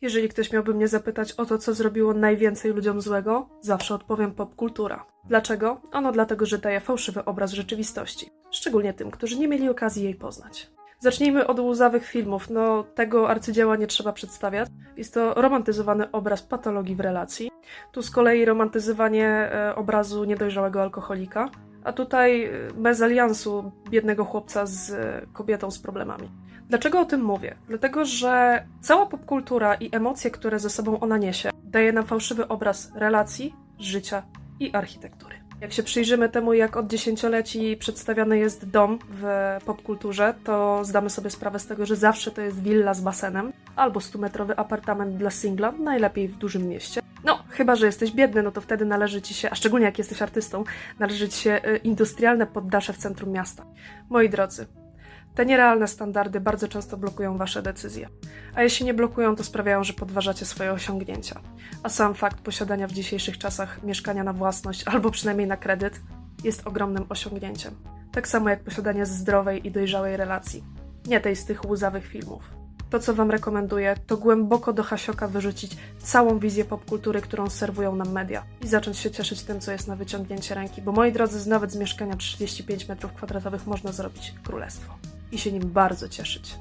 Jeżeli ktoś miałby mnie zapytać o to, co zrobiło najwięcej ludziom złego, zawsze odpowiem popkultura. Dlaczego? Ano dlatego, że daje fałszywy obraz rzeczywistości. Szczególnie tym, którzy nie mieli okazji jej poznać. Zacznijmy od łzawych filmów. No, tego arcydzieła nie trzeba przedstawiać. Jest to romantyzowany obraz patologii w relacji. Tu z kolei romantyzowanie e, obrazu niedojrzałego alkoholika. A tutaj e, mezaliansu biednego chłopca z e, kobietą z problemami. Dlaczego o tym mówię? Dlatego, że cała popkultura i emocje, które ze sobą ona niesie, daje nam fałszywy obraz relacji, życia i architektury. Jak się przyjrzymy temu, jak od dziesięcioleci przedstawiany jest dom w popkulturze, to zdamy sobie sprawę z tego, że zawsze to jest willa z basenem albo 100-metrowy apartament dla singla, najlepiej w dużym mieście. Chyba, że jesteś biedny, no to wtedy należy ci się, a szczególnie jak jesteś artystą, należy ci się y, industrialne poddasze w centrum miasta. Moi drodzy, te nierealne standardy bardzo często blokują wasze decyzje. A jeśli nie blokują, to sprawiają, że podważacie swoje osiągnięcia. A sam fakt posiadania w dzisiejszych czasach mieszkania na własność albo przynajmniej na kredyt jest ogromnym osiągnięciem. Tak samo jak posiadanie zdrowej i dojrzałej relacji. Nie tej z tych łzawych filmów. To, co Wam rekomenduję, to głęboko do hasioka wyrzucić całą wizję popkultury, którą serwują nam media i zacząć się cieszyć tym, co jest na wyciągnięcie ręki, bo moi drodzy, nawet z mieszkania 35 m2 można zrobić królestwo i się nim bardzo cieszyć.